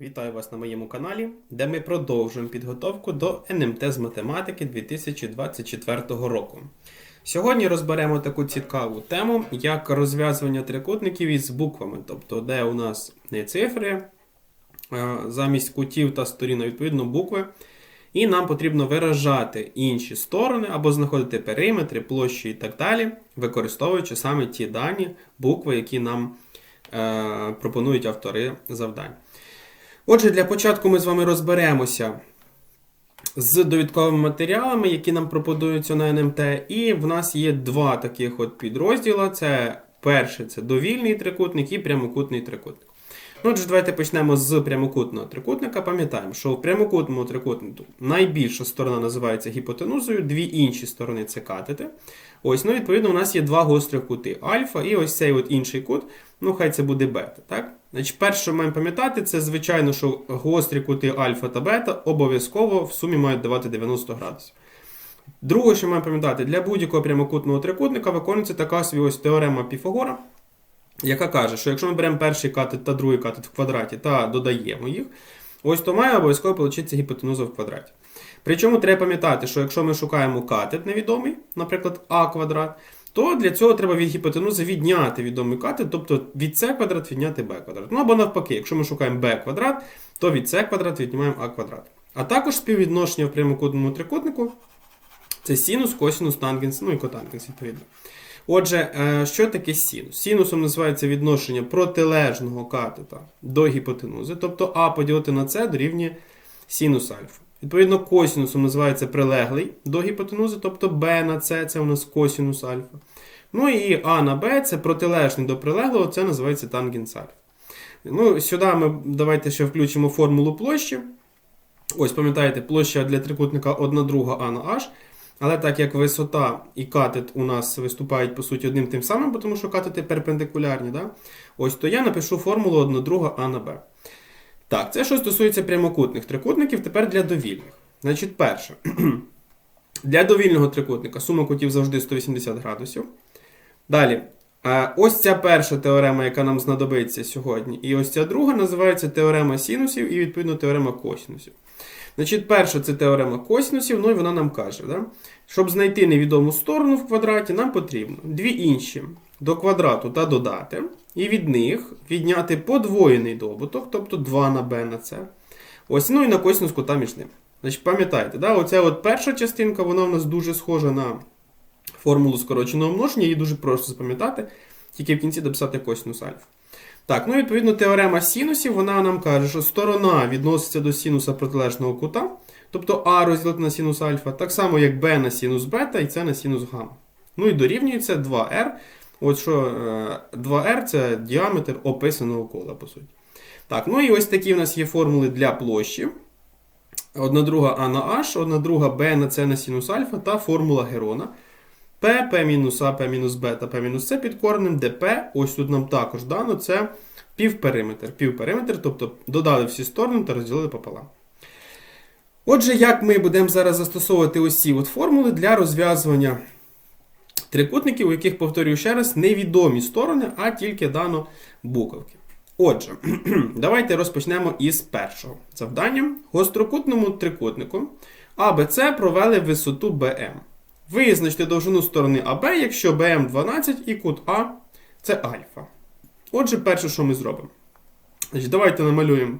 Вітаю вас на моєму каналі, де ми продовжуємо підготовку до НМТ з математики 2024 року. Сьогодні розберемо таку цікаву тему, як розв'язування трикутників із буквами, тобто де у нас не цифри, замість кутів та сторін, відповідно букви. І нам потрібно виражати інші сторони або знаходити периметри, площі і так далі, використовуючи саме ті дані букви, які нам е, пропонують автори завдань. Отже, для початку ми з вами розберемося з довідковими матеріалами, які нам пропонуються на НМТ. І в нас є два таких от підрозділа. Це перший це довільний трикутник і прямокутний трикутник. Ну, отже, давайте почнемо з прямокутного трикутника. Пам'ятаємо, що в прямокутному трикутнику найбільша сторона називається гіпотенузою, дві інші сторони це катети. Ось, ну, відповідно, у нас є два гострих кути альфа, і ось цей от інший кут, ну хай це буде бета. так? Значить, перше, що маємо пам'ятати, це звичайно, що гострі кути альфа та бета обов'язково в сумі мають давати 90 градусів. Друге, що маємо пам'ятати, для будь-якого прямокутного трикутника виконується така собі ось теорема Піфагора, яка каже, що якщо ми беремо перший катет та другий катет в квадраті та додаємо їх, ось то має обов'язково получитися гіпотенуза в квадраті. Причому треба пам'ятати, що якщо ми шукаємо катет невідомий, наприклад, а квадрат, то для цього треба від гіпотенузи відняти відомий катет, тобто від c квадрат відняти b квадрат. Ну або навпаки, якщо ми шукаємо b квадрат, то від c квадрат віднімаємо а квадрат. А також співвідношення в прямокутному трикутнику це синус, косинус, тангенс, ну і котангенс, відповідно. Отже, е, що таке синус? Синусом називається відношення протилежного катета до гіпотенузи, тобто А поділити на С дорівнює синус альфа. Відповідно, косінусом називається прилеглий до гіпотенузи, тобто b на c це у нас косінус альфа. Ну і А на b це протилежний до прилеглого, це називається тангенс альфа. Ну, Сюди ми давайте ще включимо формулу площі. Ось, пам'ятаєте, площа для трикутника 1 друга А на H. Але так як висота і катет у нас виступають по суті одним тим самим, тому що катети перпендикулярні, да? ось то я напишу формулу 1 друга А на Б. Так, це що стосується прямокутних трикутників, тепер для довільних. Значить, перше. Для довільного трикутника сума кутів завжди 180 градусів. Далі, ось ця перша теорема, яка нам знадобиться сьогодні. І ось ця друга називається теорема синусів і, відповідно, теорема косинусів. Значить, перша це теорема косинусів, ну і вона нам каже, да? щоб знайти невідому сторону в квадраті, нам потрібно дві інші до квадрату та додати. І від них відняти подвоєний добуток, тобто 2 на b на c. Ось, ну і на косинус кута між ним. Значить, пам'ятайте, да? оця от перша частинка, вона у нас дуже схожа на формулу скороченого множення, її дуже просто запам'ятати, тільки в кінці дописати косинус альфа. Так, ну відповідно, теорема синусів, вона нам каже, що сторона відноситься до синуса протилежного кута, тобто А розділити на синус альфа, так само, як b на синус бета і це на синус гамма. Ну і дорівнюється 2r. От що 2r це діаметр описаного кола, по суті. Так, ну і ось такі в нас є формули для площі. Одна друга А на H, одна друга B на C на синус альфа та формула Герона. P, P мінус А, P мінус Б та P мінус С під коренем, де P, ось тут нам також дано, це півпериметр. Півпериметр, тобто додали всі сторони та розділили пополам. Отже, як ми будемо зараз застосовувати ось ці от формули для розв'язування трикутників, у яких, повторюю ще раз, невідомі сторони, а тільки дано буковки. Отже, давайте розпочнемо із першого завдання. Гострокутному трикутнику АБЦ провели висоту БМ. Визначте довжину сторони АБ, якщо БМ 12 і кут А це альфа. Отже, перше, що ми зробимо. Значить, Давайте намалюємо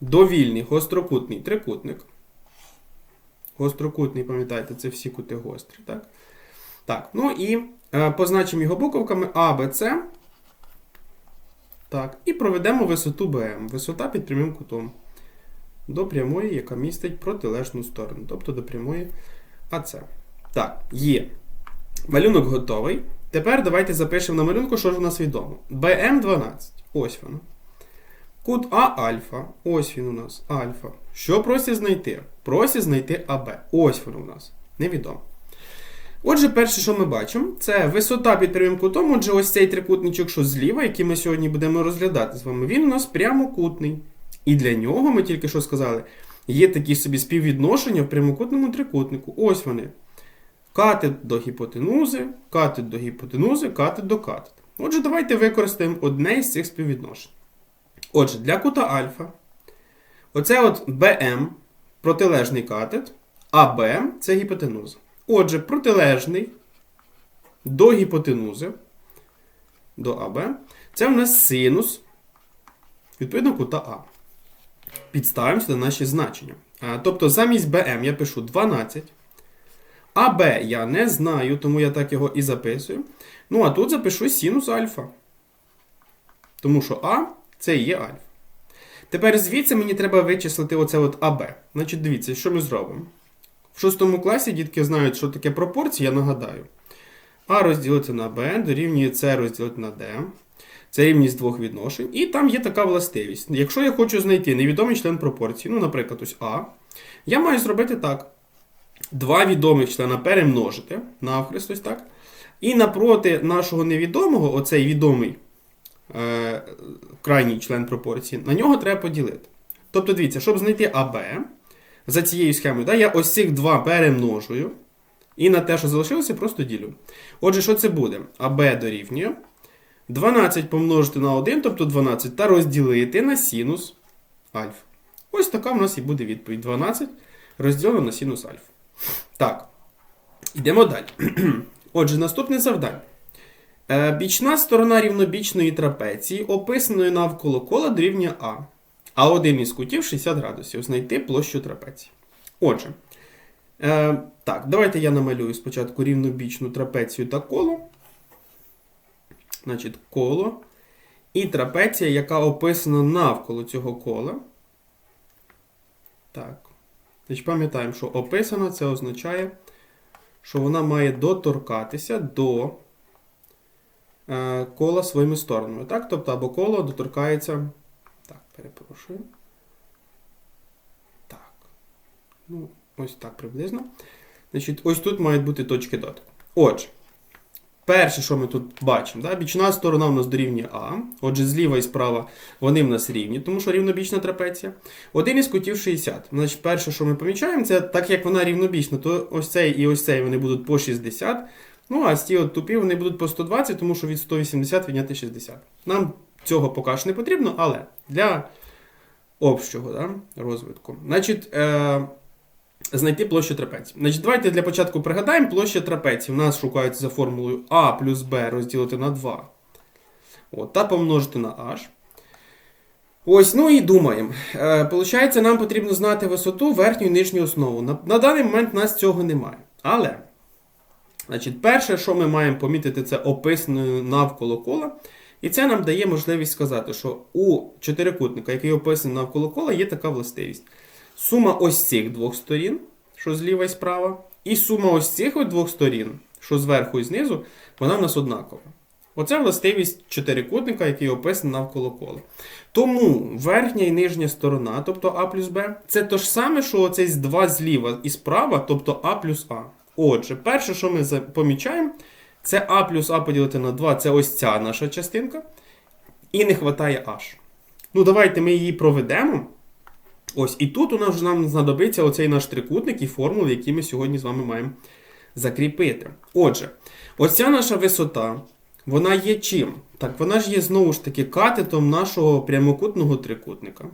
довільний гострокутний трикутник. Гострокутний, пам'ятаєте, це всі кути гострі. так? Так, ну і е, позначимо його буковками А, Б, С. Так, і проведемо висоту БМ. Висота під прямим кутом. До прямої, яка містить протилежну сторону, тобто до прямої АЦ. Так, є. Малюнок готовий. Тепер давайте запишемо на малюнку, що ж у нас відомо. БМ 12. Ось воно. Кут А альфа. Ось він у нас. Альфа. Що просять знайти? Просять знайти АБ. Ось воно у нас. Невідомо. Отже, перше, що ми бачимо, це висота під прямим кутом. Отже, ось цей трикутничок, що зліва, який ми сьогодні будемо розглядати з вами, він у нас прямокутний. І для нього, ми тільки що сказали, є такі собі співвідношення в прямокутному трикутнику. Ось вони. Катет до гіпотенузи, катет до гіпотенузи, катет до катет. Отже, давайте використаємо одне із цих співвідношень. Отже, для кута альфа Оце от БМ протилежний катет, а Б це гіпотенуза. Отже, протилежний до гіпотенузи, до АБ, це в нас синус, відповідно, кута А. Підставимо сюди наші значення. Тобто замість БМ я пишу 12. А Б я не знаю, тому я так його і записую. Ну, а тут запишу синус альфа. Тому що А це і є альфа. Тепер звідси мені треба вичислити оце от АБ. Значить, дивіться, що ми зробимо. В шостому класі дітки знають, що таке пропорції, я нагадаю. А розділити на Б дорівнює С розділити на Д. Це рівність двох відношень. І там є така властивість. Якщо я хочу знайти невідомий член пропорції, ну, наприклад, ось А, я маю зробити так. Два відомих члена перемножити навхрест, ось так. І напроти нашого невідомого, оцей відомий е, крайній член пропорції, на нього треба поділити. Тобто, дивіться, щоб знайти АБ, за цією схемою, да, я ось цих два перемножую. І на те, що залишилося, просто ділю. Отже, що це буде? АБ дорівнює 12 помножити на 1, тобто 12, та розділити на синус альфа. Ось така в нас і буде відповідь. 12 розділено на синус альфа. Так, йдемо далі. Отже, наступне завдання. Е, Бічна сторона рівнобічної трапеції, описаної навколо кола дорівнює А. А один із кутів 60 градусів. Знайти площу трапеції. Отже, е, так, давайте я намалюю спочатку рівнобічну трапецію та коло. Значить, коло. І трапеція, яка описана навколо цього кола. Так. Значить, пам'ятаємо, що описано це означає, що вона має доторкатися до е, кола своїми сторонами. Так? Тобто, або коло доторкається. Так, перепрошую. Так. Ну, ось так приблизно. Значить, ось тут мають бути точки дотику. Отже, перше, що ми тут бачимо, да? бічна сторона в нас дорівнює А. Отже, зліва і справа вони в нас рівні, тому що рівнобічна трапеція. Один із кутів 60. Значить, перше, що ми помічаємо, це так як вона рівнобічна, то ось цей і ось цей вони будуть по 60. Ну, а ці от тупі вони будуть по 120, тому що від 180 відняти 60. Нам цього поки що не потрібно, але для общого да, розвитку. Значить, е, знайти площу трапеції. Значить, давайте для початку пригадаємо, площа трапеції. У нас шукається за формулою А плюс Б розділити на 2. От, та помножити на H. Ось, ну і думаємо. Е, Получається, нам потрібно знати висоту верхню і нижню основу. На, на даний момент у нас цього немає. Але, значить, перше, що ми маємо помітити, це описано навколо кола. І це нам дає можливість сказати, що у чотирикутника, який описаний навколо кола, є така властивість. Сума ось цих двох сторін, що зліва і справа, і сума ось цих двох сторін, що зверху і знизу, вона в нас однакова. Оце властивість чотирикутника, який описаний навколо кола. Тому верхня і нижня сторона, тобто А плюс Б, це то ж саме, що оцей два зліва і справа, тобто А плюс А. Отже, перше, що ми помічаємо, це А плюс А поділити на 2, це ось ця наша частинка. І не вистачає H. Ну, давайте ми її проведемо. Ось, і тут у нас вже нам знадобиться оцей наш трикутник і формули, які ми сьогодні з вами маємо закріпити. Отже, оця наша висота, вона є чим? Так, вона ж є знову ж таки катетом нашого прямокутного трикутника.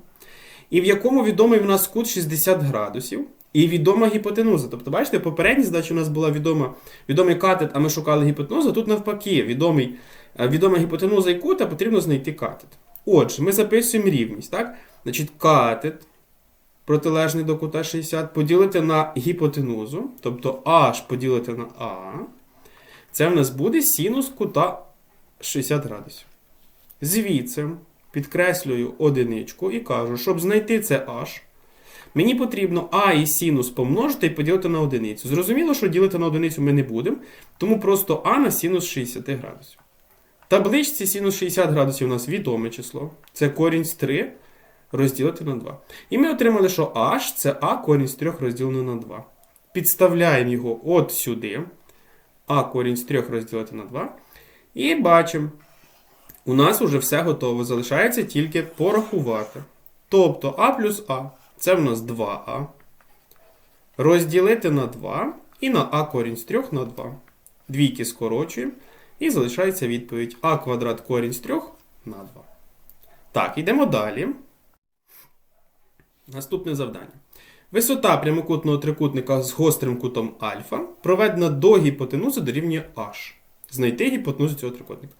І в якому відомий в нас кут 60 градусів. І відома гіпотенуза. Тобто, бачите, попередній задачі у нас була відома, відомий катет, а ми шукали гіпотенузу. Тут навпаки, відомий, е, відома гіпотенуза і кут, а потрібно знайти катет. Отже, ми записуємо рівність. так? Значить, катет протилежний до кута 60 поділити на гіпотенузу, тобто H поділити на А. Це в нас буде синус кута 60 градусів. Звідси підкреслюю одиничку і кажу, щоб знайти це H, мені потрібно А і синус помножити і поділити на одиницю. Зрозуміло, що ділити на одиницю ми не будемо, тому просто А на синус 60 градусів. Табличці синус 60 градусів у нас відоме число. Це корінь з 3 розділити на 2. І ми отримали, що H це А корінь з 3 розділено на 2. Підставляємо його от сюди. А корінь з 3 розділити на 2. І бачимо, у нас вже все готово. Залишається тільки порахувати. Тобто А плюс А це в нас 2А. Розділити на 2 і на А корінь з 3 на 2. Двійки скорочуємо. І залишається відповідь А квадрат корінь з 3 на 2. Так, йдемо далі. Наступне завдання. Висота прямокутного трикутника з гострим кутом альфа проведена до гіпотенузи дорівнює h. Знайти гіпотенузу цього трикутника.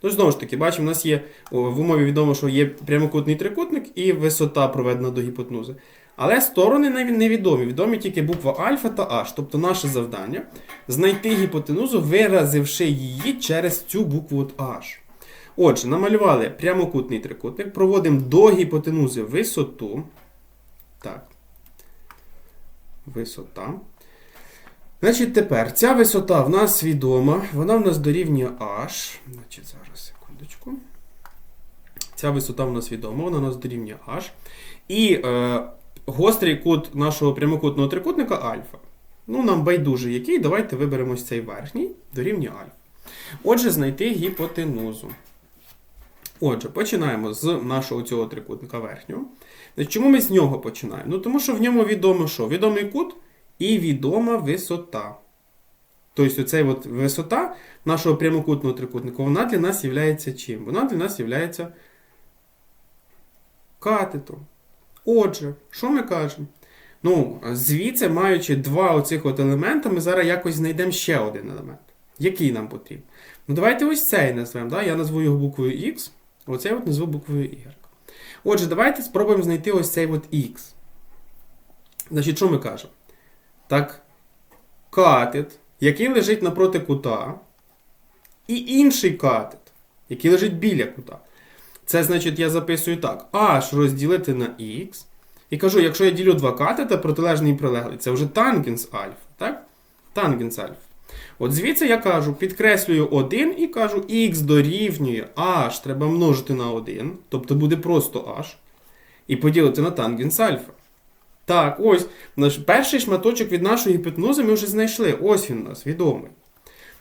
Тож, знову ж таки, бачимо, у нас є в умові відомо, що є прямокутний трикутник і висота проведена до гіпотенузи. Але сторони невідомі. Відомі тільки буква альфа та h. Тобто наше завдання знайти гіпотенузу, виразивши її через цю букву от h. Отже, намалювали прямокутний трикутник, проводимо до гіпотенузи висоту. Так. Висота. Значить, тепер ця висота в нас відома, вона в нас дорівнює h. Значить, зараз секундочку. Ця висота в нас відома, вона у нас дорівнює h. І е, гострий кут нашого прямокутного трикутника альфа. Ну, нам байдуже який. Давайте виберемо цей верхній дорівнює альфа. Отже, знайти гіпотенузу. Отже, починаємо з нашого цього трикутника верхнього. Чому ми з нього починаємо? Ну, тому що в ньому відомо що? Відомий кут і відома висота. Тобто, оцей от висота нашого прямокутного трикутника, вона для нас є чим? Вона для нас є катетом. Отже, що ми кажемо? Ну, звідси, маючи два оцих от елемента, ми зараз якось знайдемо ще один елемент. Який нам потрібен? Ну, давайте ось цей назвемо. Да? Я назву його буквою X, оцей от назву буквою Y. Отже, давайте спробуємо знайти ось цей от X. Значить, що ми кажемо? Так, катет, який лежить напроти кута, і інший катет, який лежить біля кута. Це значить, я записую так: H розділити на X. І кажу, якщо я ділю два катета, протилежний і прилеглий, це вже тангенс альфа. Так? Тангенс альфа. От звідси я кажу, підкреслюю 1 і кажу, х дорівнює h треба множити на 1, тобто буде просто h, і поділити на тангенс альфа. Так, ось наш перший шматочок від нашої гіпотенузи ми вже знайшли. Ось він у нас відомий.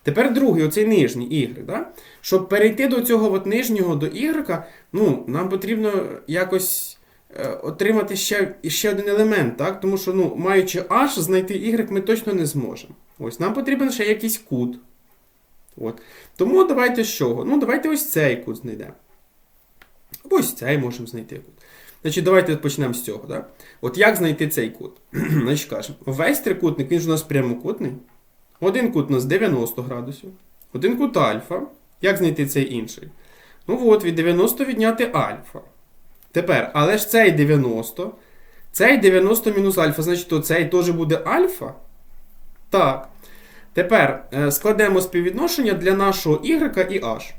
Тепер другий, оцей нижній y. Да? Щоб перейти до цього от нижнього до y, ну, нам потрібно якось е, отримати ще, ще один елемент, так? тому що, ну, маючи h, знайти y ми точно не зможемо. Ось нам потрібен ще якийсь кут. От. Тому давайте з чого? Ну, давайте ось цей кут знайдемо. Або ось цей можемо знайти кут. Значить, давайте почнемо з цього. Да? От як знайти цей кут? Значить, кажемо, весь трикутник, він ж у нас прямокутний. Один кут у нас 90 градусів. Один кут альфа. Як знайти цей інший? Ну от, від 90 відняти альфа. Тепер, але ж цей 90. Цей 90 мінус альфа, значить, то цей теж буде альфа. Так. Тепер е, складемо співвідношення для нашого y і h.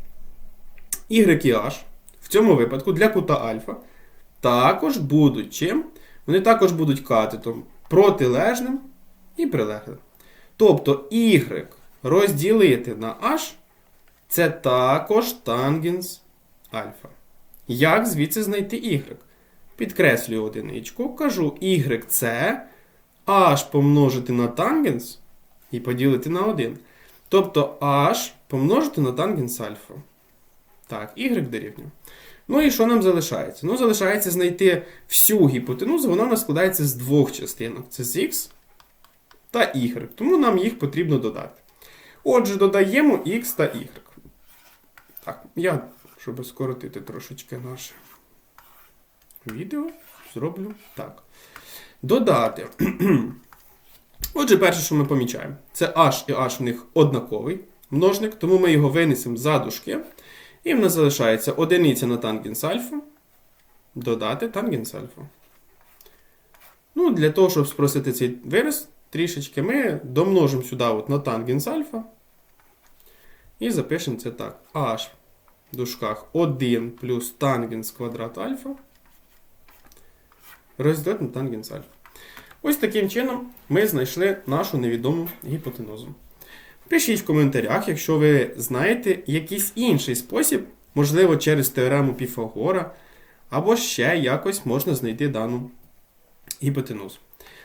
Y і h в цьому випадку для кута альфа також будуть чим? Вони також будуть катетом протилежним і прилеглим. Тобто y розділити на h це також тангенс альфа. Як звідси знайти y? Підкреслюю одиничку, кажу y це h помножити на тангенс і поділити на 1. Тобто h помножити на тангенс альфа. Так, y дорівнює. Ну і що нам залишається? Ну, залишається знайти всю гіпотенузу, вона у складається з двох частинок: це з x та y. Тому нам їх потрібно додати. Отже, додаємо x та y. Так, я, щоб скоротити трошечки наше відео, зроблю так. Додати. Отже, перше, що ми помічаємо, це h і h в них однаковий множник, тому ми його винесемо за дужки. І в нас залишається одиниця на тангенс альфа. Додати тангенс альфа. Ну, для того, щоб спросити цей вираз трішечки, ми домножимо сюди от на тангенс альфа. І запишемо це так. h в дужках 1 плюс тангенс квадрат альфа. Розділити на тангенс альфа. Ось таким чином ми знайшли нашу невідому гіпотенузу. Пишіть в коментарях, якщо ви знаєте якийсь інший спосіб, можливо, через теорему Піфагора, або ще якось можна знайти дану гіпотенузу.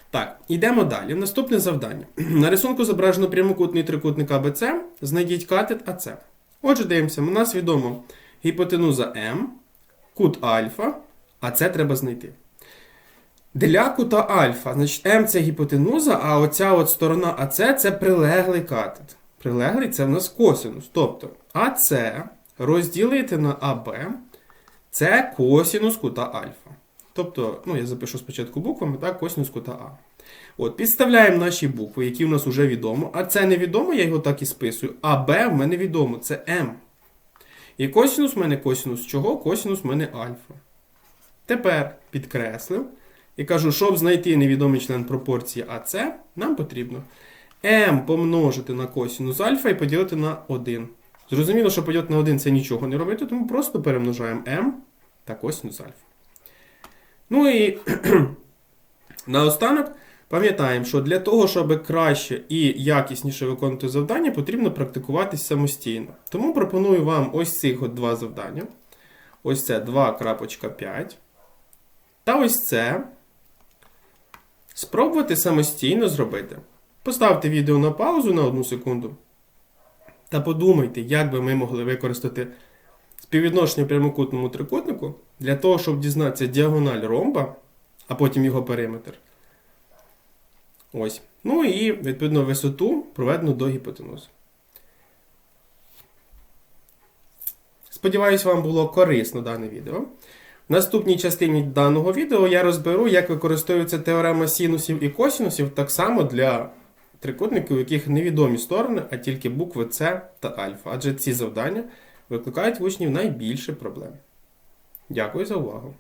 Так, йдемо далі. Наступне завдання. На рисунку зображено прямокутний трикутник АБЦ. Знайдіть катет АЦ. Отже, дивимося, у нас відомо гіпотенуза М, кут альфа, а це треба знайти. Для кута альфа, значить, М це гіпотенуза, а оця от сторона АС це прилеглий катет. Прилеглий це в нас косинус. Тобто АС розділити на АБ це косинус кута альфа. Тобто, ну, я запишу спочатку буквами, так, косинус кута А. От, підставляємо наші букви, які в нас вже відомо. А це невідомо, я його так і списую. А Б в мене відомо, це М. І косинус в мене косинус чого? Косинус в мене альфа. Тепер підкреслив і кажу, щоб знайти невідомий член пропорції АС, нам потрібно m помножити на косинус альфа і поділити на 1. Зрозуміло, що поділити на 1 це нічого не робити, тому просто перемножаємо m та косинус альфа. Ну і наостанок пам'ятаємо, що для того, щоб краще і якісніше виконувати завдання, потрібно практикуватись самостійно. Тому пропоную вам ось цих от два завдання. Ось це 2.5. Та ось це спробувати самостійно зробити. Поставте відео на паузу на одну секунду та подумайте, як би ми могли використати співвідношення прямокутному трикутнику для того, щоб дізнатися діагональ ромба, а потім його периметр. Ось. Ну і відповідно висоту проведену до гіпотенузи. Сподіваюсь, вам було корисно дане відео. В наступній частині даного відео я розберу, як використовується теорема синусів і косінусів так само для трикутників, у яких невідомі сторони, а тільки букви С та альфа. Адже ці завдання викликають в учнів найбільше проблем. Дякую за увагу!